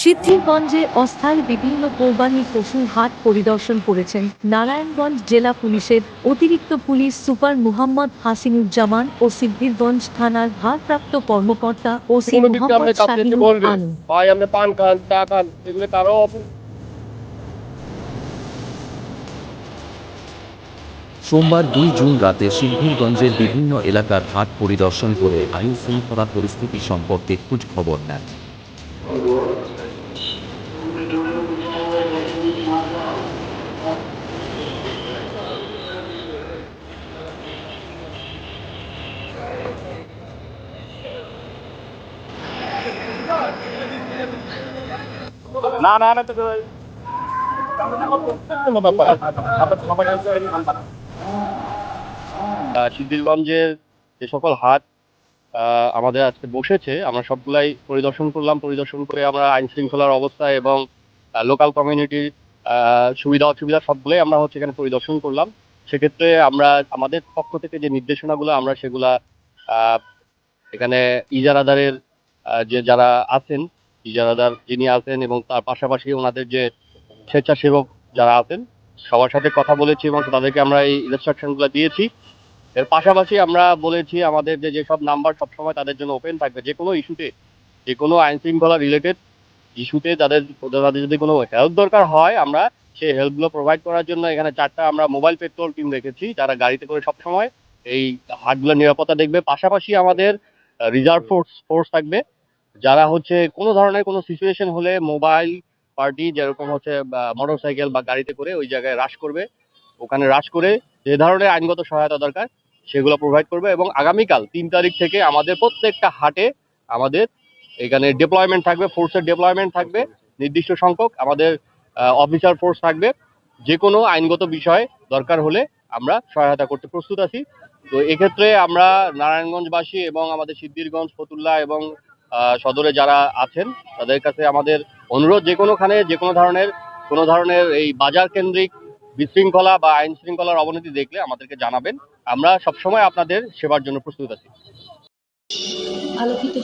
সিদ্ধিরগঞ্জে অস্থায়ী বিভিন্ন কোরবানি পশুর হাট পরিদর্শন করেছেন। নারায়ণগঞ্জ জেলা পুলিশের অতিরিক্ত পুলিশ সুপার মুহাম্মদ হাসিনুজ্জামান ও সিদ্ধিরগঞ্জ থানার ভারপ্রাপ্ত কর্মকর্তা কারও সোমবার দুই জুন রাতে সিদ্ধিরগঞ্জের বিভিন্ন এলাকার হাট পরিদর্শন করে আইন শৃঙ্খলা পরিস্থিতি সম্পর্কে খোঁজ খবর নেন। না না না তো কোনো ব্যাপার আহ, সিদ্ধিরগঞ্জের যে সকল হাট আহ, আমাদের আজকে বসেছে আমরা সবগুলাই পরিদর্শন করলাম পরিদর্শন করে আমরা আইন শৃঙ্খলার অবস্থা এবং লোকাল কমিউনিটির সুবিধা অসুবিধা সবগুলোই আমরা হচ্ছে এখানে পরিদর্শন করলাম। সেক্ষেত্রে আমরা আমাদের পক্ষ থেকে যে নির্দেশনাগুলো আমরা সেগুলা আহ, এখানে ইজারাদারের যে যারা আছেন ইজারাদার যিনি আছেন এবং তার পাশাপাশি ওনাদের যে স্বেচ্ছাসেবক যারা আছেন, সবার সাথে কথা বলেছি এবং তাদেরকে আমরা এই ইনস্ট্রাকশনগুলো দিয়েছি। এর পাশাপাশি আমরা বলেছি আমাদের যে যেসব নাম্বার সবসময় তাদের জন্য ওপেন থাকবে, যে কোনো ইস্যুতে যে কোনো আইন শৃঙ্খলা রিলেটেড ইস্যুতে তাদের তাদের যদি কোনো হেল্প দরকার হয়, আমরা সেই হেল্পগুলো প্রোভাইড করার জন্য এখানে চারটা আমরা মোবাইল পেট্রোল টিম রেখেছি, যারা গাড়িতে করে সবসময় এই হাটগুলোর নিরাপত্তা দেখবে। পাশাপাশি আমাদের রিজার্ভ ফোর্স ফোর্স থাকবে। যারা হচ্ছে কোনো ধরনের কোনো সিচুয়েশন হলে মোবাইল পার্টি যেরকম হচ্ছে মোটর সাইকেল বা গাড়িতে করে ওই জায়গায় হ্রাস করবে। ওখানে হ্রাস করে যে ধরনের আইনগত সহায়তা দরকার সেগুলো প্রোভাইড করবে এবং আগামীকাল তিন তারিখ থেকে আমাদের প্রত্যেকটা হাটে আমাদের এখানে ডিপ্লয়মেন্ট থাকবে ফোর্সের ডিপ্লয়মেন্ট থাকবে, নির্দিষ্ট সংখ্যক আমাদের অফিসার ফোর্স থাকবে। যে কোনো আইনগত বিষয় দরকার হলে আমরা সহায়তা করতে প্রস্তুত আছি। তো এক্ষেত্রে আমরা নারায়ণগঞ্জবাসী এবং আমাদের সিদ্ধিরগঞ্জ, ফতুল্লা এবং সদরে যারা আছেন, তাদের কাছে আমাদের অনুরোধ, যে কোনোখানে যে কোনো ধরনের কোনো ধরনের এই বাজার কেন্দ্রিক বিশৃঙ্খলা বা আইন শৃঙ্খলার অবনতি দেখলে আমাদেরকে জানাবেন। আমরা সবসময় আপনাদের সেবার জন্য প্রস্তুত আছি। আলোকিত